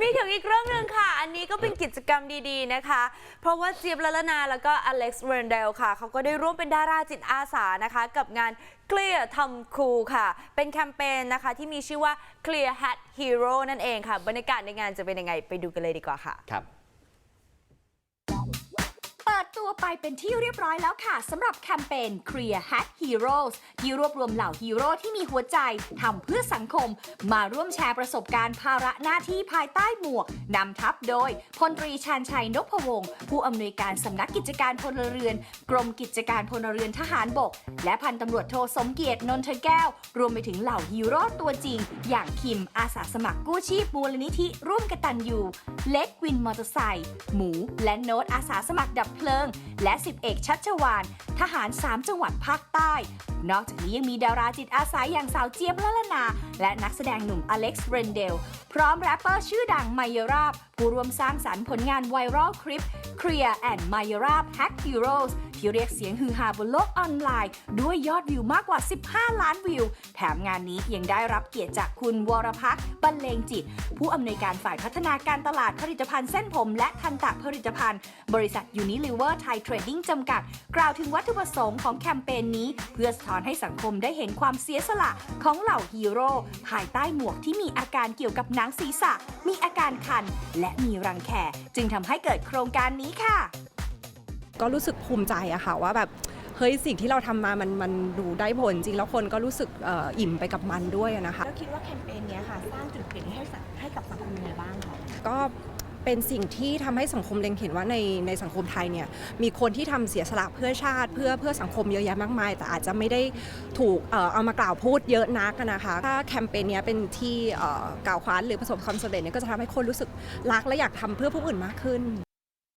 มีถึงอีกเรื่องหนึ่งค่ะ อันนี้ก็เป็นกิจกรรมดีๆนะคะ เพราะว่าเจี๊ยบละละนา แล้วก็อเล็กซ์เรนเดลค่ะ เขาก็ได้ร่วมเป็นดาราจิตอาสานะคะ กับงานเคลียร์ทำคูค่ะ เป็นแคมเปญนะคะที่มีชื่อว่า Clear Hat Hero นั่นเองค่ะ บรรยากาศในงานจะเป็นยังไงไปดูกันเลยดีกว่าค่ะ ครับ ตัวไปเป็นที่เรียบร้อยแล้วค่ะสำหรับแคมเปญ Clear Hat Heroes ที่รวบรวมเหล่าฮีโร่ที่มีหัวใจทำเพื่อสังคม มาร่วมแชร์ประสบการณ์ภาระหน้าที่ภายใต้หมวกนำทัพโดยพลตรีชาญชัยนพวงศ์ผู้อำนวยการสำนักกิจการพลเรือน กรมกิจการพลเรือนทหารบก และพันตำรวจโทสมเกียรตินนทแก้ว รวมไปถึงเหล่าฮีโร่ตัวจริง อย่างคิมอาสาสมัครกู้ชีพมูลนิธิร่วมกตันยูเล็กวินมอเตอร์ไซค์หมูและโน้ตอาสาสมัครดับเพลิงและสิบเอกชัชวานทหาร 3 จังหวัดภาคใต้ นอกจากนี้ยังมีดาราจิตอาสาอย่างสาวเจี๊ยบละละนา และนักแสดงหนุ่มอเล็กซ์เรนเดล พร้อมแรปเปอร์ชื่อดังไมยราบผู้รวมสร้างสรรค์ผลงานไวรัลคลิป Clear and m y r a b Hack Heroes ที่เรียกเสียงฮือฮาบนโลกออนไลน์ ด้วยยอดวิวมากกว่า 15 ล้านวิว แถมงานนี้ยังได้รับเกียรติจากคุณวรพักบรรเลงจิต ผู้อำนวยการฝ่ายพัฒนาการตลาดผลิตภัณฑ์เส้นผม และทันตะผลิตภัณฑ์ บริษัท Unilever Thai Trading จำกัด กล่าวถึงวัตถุประสงค์ของแคมเปญนี้ เพื่อสะท้อนให้สังคมได้เห็นความเสียสละของเหล่าฮีโร่ภายใต้หมวกที่มีอาการเกี่ยวกับหนังศีรษะ มีอาการคัน และมีรังแคจึงทำให้เกิดโครงการนี้ค่ะ ก็รู้สึกภูมิใจอะค่ะว่าแบบเฮ้ยสิ่งที่เราทำมามันมันดูได้ผลจริงแล้วคนก็รู้สึกเอ่ออิ่มไปกับมันด้วยอะนะคะแล้วคิดว่าแคมเปญเนี้ยค่ะสร้างจุดเปลี่ยนให้สังให้กับสังคมยังไงบ้างคะก็เป็นสิ่งที่ทำให้สังคมเล็งเห็นว่าในในสังคมไทยเนี่ยมีคนที่ทำเสียสละเพื่อชาติ เพื่อเพื่อสังคมเยอะแยะมากมาย แต่อาจจะไม่ได้ถูกเอ่อเอามากล่าวพูดเยอะนักอะนะคะถ้าแคมเปญเนี้ยเป็นที่เอ่อกล่าวขวัญหรือประสบความสำเร็จเนี่ยก็จะทำให้คนรู้สึกรักและอยากทำเพื่อผู้อื่นมากขึ้น